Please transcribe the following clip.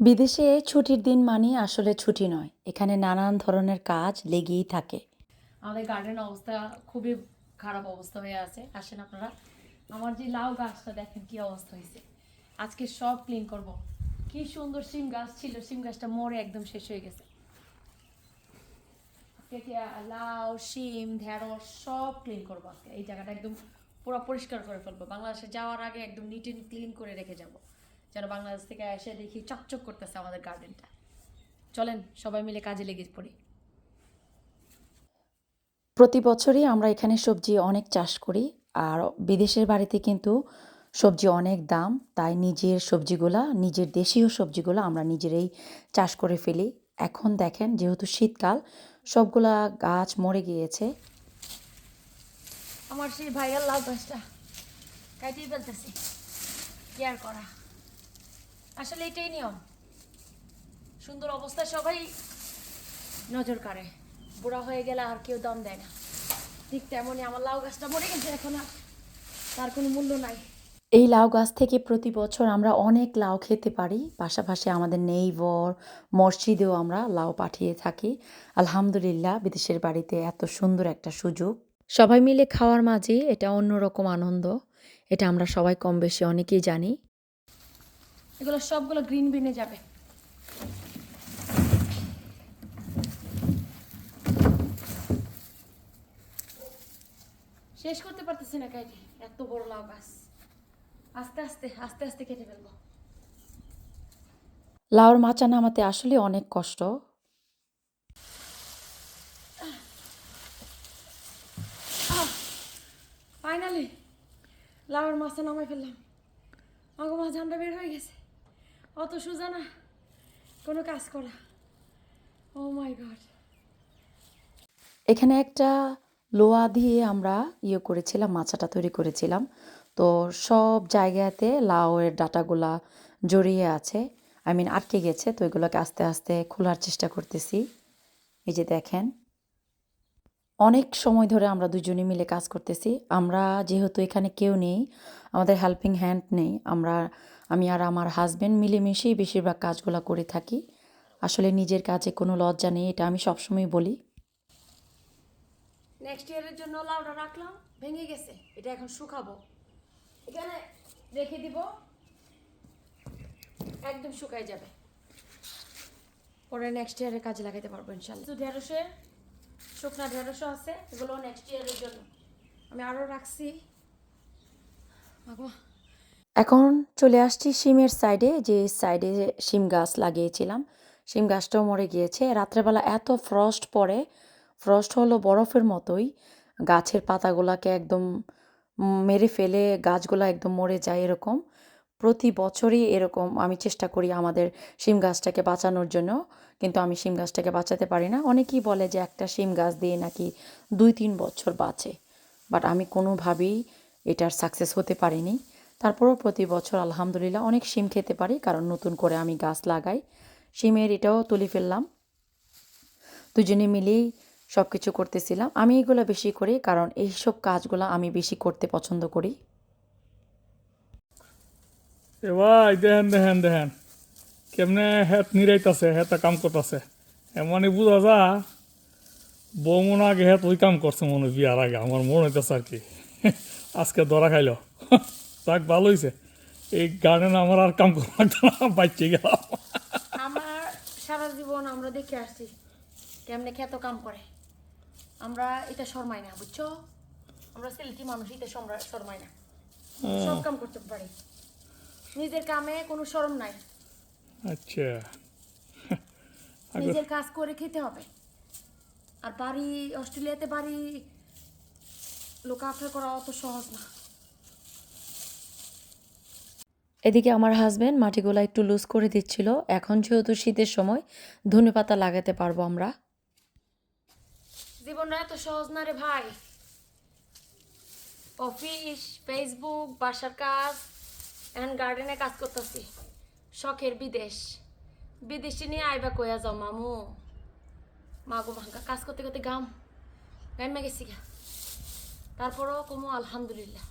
বিদেশে ছুটির দিন মানে আসলে ছুটি নয়। এখানে নানান ধরনের কাজ লেগেই থাকে। আমাদের গার্ডেন অবস্থা খুবই খারাপ অবস্থা হয়ে আছে। আসেন আপনারা। আমার যে লাউ গাছটা দেখেন কি অবস্থা হয়েছে। আজকে সব ক্লিন করব। কি সুন্দর সিম গাছ ছিল। সিম গাছটা মরে একদম শেষ হয়ে গেছে। লাউ, শিম, ঢেঁড়স সব ক্লিন করব আজকে। এই জায়গাটা একদম পুরো পরিষ্কার করে ফেলব। বাংলাদেশে যাওয়ার আগে একদম নিট অ্যান্ড ক্লিন করে রেখে যাব। যেন বাংলাদেশ থেকে এসে দেখি চকচক করতেছে আমাদের গার্ডেনটা চলেন সবাই মিলে কাজে লেগে পড়ি। প্রতি বছরই আমরা এখানে সবজি অনেক চাষ করি আর বিদেশের বাড়িতে কিন্তু সবজি অনেক দাম তাই নিজের সবজিগুলা নিজের দেশীয় সবজিগুলো আমরা নিজেরাই চাষ করে ফেলি। এখন দেখেন যেহেতু শীতকাল সবগুলা গাছ মরে গিয়েছে। আমার সেই ভাইয়ার লাভ গাছটা কাটিয়ে ফেলতেছি। কেয়ার করা? আসলে এটাই নিয়ম। সুন্দর অবস্থায় সবাই নজর কাড়ে। বুড়া হয়ে গেলে আর কেউ দম দেয় না। ঠিক তেমনই আমার লাউ গাছটা মরে গেছে এখন আর। তার কোনো মূল্য নাই। এই লাউ গাছ থেকে প্রতি বছর আমরা অনেক লাউ খেতে পারি। পাশাপাশি আমাদের নেইবর, মসজিদেও আমরা লাউ পাঠিয়ে থাকি। আলহামদুলিল্লাহ, বিদেশের বাড়িতে এত সুন্দর একটা সুযোগ। সবাই মিলে খাওয়ার মাঝে এটা অন্যরকম আনন্দ। এটা আমরা সবাই কম বেশি অনেকেই জানি। এগুলো সবগুলো গ্রিন বিনে যাবে। শেষ করতে পারতেছি না কেটে এত বড় লাউ গাছ। আস্তে আস্তে আস্তে আস্তে কেটে ফেলব। লাউর মাচা নামাতে আসলে অনেক কষ্ট। ফাইনালি লাউর মাছটা নামাই ফেললাম। আমাকে মাছ ঝান্ডা বের হয়ে গেছে। অত সোজা না কোনো কাজ করা। Oh my God. এখানে একটা লোয়া দিয়ে আমরা ইয়ে করেছিলাম, মাছাটা তৈরি করেছিলাম। তো সব জায়গাতে লাউয়ের ডাটাগুলা জড়িয়ে আছে। আই মিন আটকে গেছে, তো এগুলোকে আস্তে আস্তে খোলার চেষ্টা করতেছি। এই যে দেখেন। অনেক সময় ধরে আমরা দুজনে মিলে কাজ করতেছি। আমরা যেহেতু এখানে কেউ নেই, আমাদের হেল্পিং হ্যান্ড নেই, আমরা আমি আর আমার হাজব্যান্ড মিলেমিশেই বেশিরভাগ কাজগুলো করে থাকি। আসলে নিজের কাজে কোনো লজ্জা নেই, এটা আমি সবসময় বলি। নেক্সট ইয়ারের জন্য লাউটা রাখলাম, ভেঙে গেছে। এটা এখন শুকাবো। এখানে রেখে দিব। একদম শুকাই যাবে। পরে নেক্সট ইয়ারে কাজে লাগাইতে পারব ইনশাল্লাহ। তো ঢেঁড়সের, শুকনা ঢেঁড়সও আছে, এগুলো নেক্সট ইয়ারের জন্য। আমি আরও রাখছি। এখন চলে আসছি শিমের সাইডে যে সাইডে শিম গাছ লাগিয়েছিলাম। শিম গাছটাও মরে গিয়েছে। রাত্রেবেলা এত ফ্রস্ট পড়ে ফ্রস্ট হলো বরফের মতোই। গাছের পাতাগুলাকে একদম মেরে ফেলে গাছগুলো একদম মরে যায় এরকম। প্রতি বছরই এরকম। আমি চেষ্টা করি আমাদের শিম গাছটাকে বাঁচানোর জন্য, কিন্তু আমি শিম গাছটাকে বাঁচাতে পারি না। অনেকেই বলে যে একটা শিম গাছ দিয়ে নাকি দুই তিন বছর বাঁচে, বাট আমি কোনোভাবেই এটার সাকসেস হতে পারিনি। তারপরও প্রতি বছর আলহামদুলিল্লাহ অনেক শিম খেতে পারি, কারণ নতুন করে আমি গাছ লাগাই। শিমের এটাও তুলে ফেললাম। দুজনে মিলেই সব কিছু করতেছিলাম। আমি এগুলো বেশি করি, কারণ এইসব কাজগুলো আমি বেশি করতে পছন্দ করি। এ ভাই, দেখেন দেখেন দেখেন। কেমনে হেত নিরাইতাছে, হেতা কাম করতেছে। এমনই বুঝা যা বউ মনে আগে হেত ওই কাম করছে মনে হয়, বিয়ার আগে। আমার মনে হইতেছে আর কি। আজকে ধরা খাইল। যাক ভালো হয়েছে এই গার্ডেন আমার আর কাম করা লাগতো না বাচ্চে গেলাম। আমার সারা জীবন আমরা দেখে আসছি কেমনে খেত কাম করে। আমরা এটা শর্মাই না বুঝছ? আমরা সিলেটি মানুষ এটা শর্মা- শর্মাই না। সব কাম করতে পারি। নিজের কামে কোনো শরম নাই। আচ্ছা। নিজের কাজ করে খেতে হবে। আর বাড়ি অস্ট্রেলিয়াতে বাড়ি লোক করা অত সহজ না। এদিকে আমার হাজব্যান্ড মাটিগুলো একটু লুজ করে দিচ্ছিল। এখন যেহেতু শীতের সময়, ধনে পাতা লাগাতে পারব আমরা। জীবনটা এত সহজ না রে ভাই। অফিস ফেসবুক বাসার কাজ, এখন গার্ডেনে কাজ করতেছি। শখের বিদেশ। বিদেশে নিয়ে আইবা কয়া যাও মামু। মাগো ভাঙ্গা কাজ করতে করতে গাম গাইমা গেছি গা। তারপরও কমো আলহামদুলিল্লাহ।